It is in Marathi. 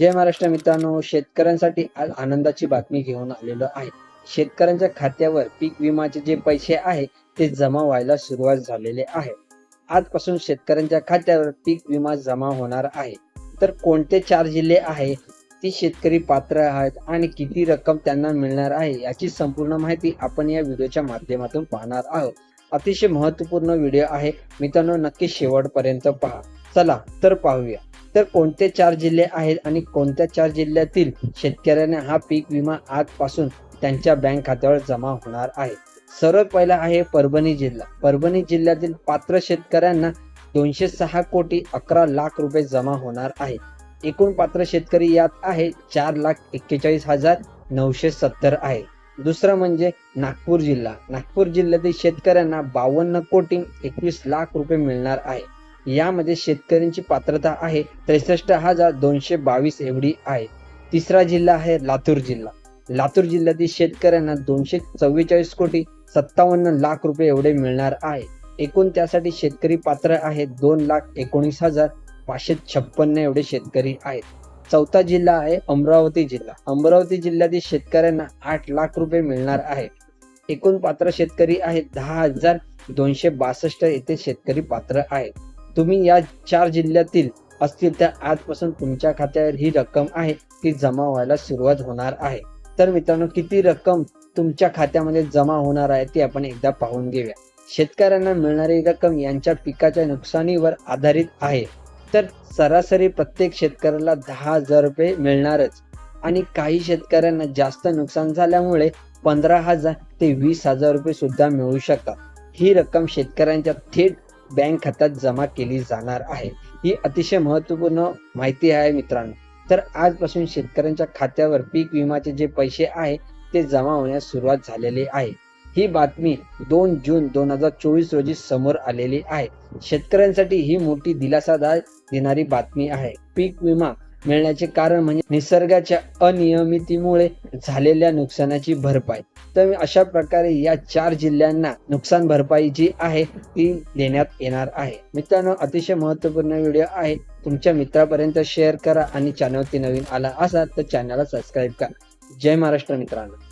जय महाराष्ट्र मित्रांनो शेतकऱ्यांसाठी आज आनंदाची बातमी घेऊन आलेलो आहे. शेतकऱ्यांच्या खात्यावर पीक विमाचे जे पैसे आहे ते जमा व्हायला सुरुवात झालेले आहे. आजपासून शेतकऱ्यांच्या खात्यावर पीक विमा जमा होणार आहे. तर कोणते चार जिल्हे आहे ती शेतकरी पात्र आहेत आणि किती रक्कम त्यांना मिळणार आहे याची संपूर्ण माहिती आपण या व्हिडिओच्या माध्यमातून पाहणार आहोत. अतिशय महत्त्वपूर्ण व्हिडिओ आहे. मित्रांनो नक्की शेवटपर्यंत पहा. चला तर पाहूया. तर कोणते चार जिल्हे आहेत आणि कोणत्या चार जिल्ह्यातील शेतकऱ्यांना हा पीक विमा आजपासून त्यांच्या बँक खात्यावर जमा होणार आहे? सर्वात पहिला आहे परभणी जिल्हा. परभणी जिल्ह्यातील पात्र शेतकऱ्यांना दोनशे सहा कोटी अकरा लाख रुपये जमा होणार आहे. एकूण पात्र शेतकरी यात आहे चार लाख एक्केचाळीस हजार नऊशे सत्तर आहे. दुसरं म्हणजे नागपूर जिल्हा. नागपूर जिल्ह्यातील शेतकऱ्यांना बावन्न कोटी एकवीस लाख रुपये मिळणार आहे. यामध्ये शेतकऱ्यांची पात्रता आहे. त्रेसष्ट हजार दोनशे बावीस एवढी आहे. तिसरा जिल्हा आहे लातूर जिल्हा. लातूर जिल्ह्यातील शेतकऱ्यांना दोनशे चव्वेचाळीस कोटी सत्तावन्न लाख रुपये एवढे मिळणार आहे. एकूण त्यासाठी शेतकरी पात्र आहेत दोन लाख एकोणीस हजार पाचशे छप्पन्न एवढे शेतकरी आहेत. चौथा जिल्हा आहे अमरावती जिल्हा. अमरावती जिल्ह्यातील शेतकऱ्यांना आठ लाख रुपये मिळणार आहे. एकूण पात्र शेतकरी आहेत दहा हजार दोनशे बासष्ट येथे शेतकरी पात्र आहेत. तुम्ही या चार जिल्ह्यातील असतील त्या आजपासून तुमच्या खात्यावर ही रक्कम आहे ती जमा व्हायला सुरुवात होणार आहे. तर मित्रांनो किती रक्कम तुमच्या खात्यामध्ये जमा होणार आहे ती आपण एकदा पाहून घेऊया. शेतकऱ्यांना मिळणारी रक्कम यांच्या पिकाच्या नुकसानीवर आधारित आहे. तर सरासरी प्रत्येक शेतकऱ्याला दहा हजार रुपये मिळणारच. आणि काही शेतकऱ्यांना जास्त नुकसान झाल्यामुळे पंधरा हजार ते वीस हजार रुपये सुद्धा मिळू शकतात. ही रक्कम शेतकऱ्यांच्या थेट बँक खात्यात जमा केली जाणार आहे. ही अतिशय महत्त्वपूर्ण माहिती आहे मित्रांनो. तर आजपासून शेतकऱ्यांच्या खात्यावर पीक विमाचे जे पैसे आहे ते जमा होण्यास सुरुवात झालेली आहे. ही बातमी दोन जून दोन हजार चोवीस रोजी समोर आलेली आहे. शेतकऱ्यांसाठी ही मोठी दिलासादार देणारी बातमी आहे. पीक विमा मिळण्याचे कारण म्हणजे निसर्गाच्या अनियमितीमुळे झालेल्या नुकसानाची भरपाई. तर अशा प्रकारे या चार जिल्ह्यांना नुकसान भरपाई जी आहे ती देण्यात येणार आहे. मित्रांनो अतिशय महत्त्वपूर्ण व्हिडिओ आहे. तुमच्या मित्रापर्यंत शेअर करा आणि चॅनलवरती नवीन आला असाल तर चॅनलला सबस्क्राईब करा. जय महाराष्ट्र मित्रांनो.